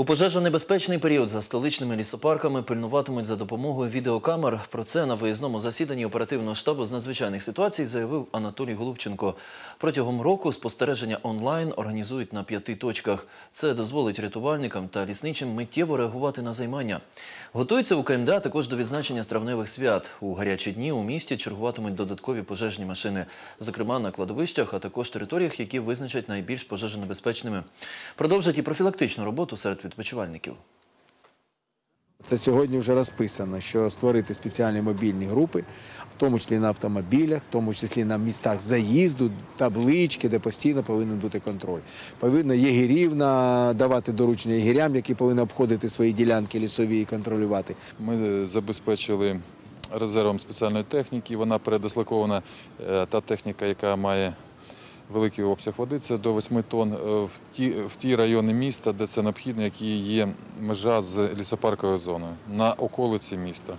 У пожежонебезпечний період за столичними лісопарками пильнуватимуть за допомогою відеокамер. Про це на виїзному засіданні оперативного штабу з надзвичайних ситуацій заявив Анатолій Голубченко. Протягом року спостереження онлайн організують на п'яти точках. Це дозволить рятувальникам та лісничим миттєво реагувати на займання. Готуються у КМДА також до відзначення травневих свят. У гарячі дні у місті чергуватимуть додаткові пожежні машини, зокрема на кладовищах, а також територіях, які визначать найбільш пожежонебезпечними. Продовжать і профілактичну роботу серед відпочивальників. Це сьогодні вже розписано, що створити спеціальні мобільні групи, в тому числі на автомобілях, в тому числі на містах заїзду, таблички, де постійно повинен бути контроль. Повинно єгерів давати доручення єгерям, які повинні обходити свої ділянки лісові і контролювати. Ми забезпечили резервом спеціальної техніки. Вона передислокована е, та техніка, яка має великий обсяг води, це до 8 тонн, е, в ті, в ті райони міста, де це необхідно, які є межа з лісопарковою зоною на околиці міста.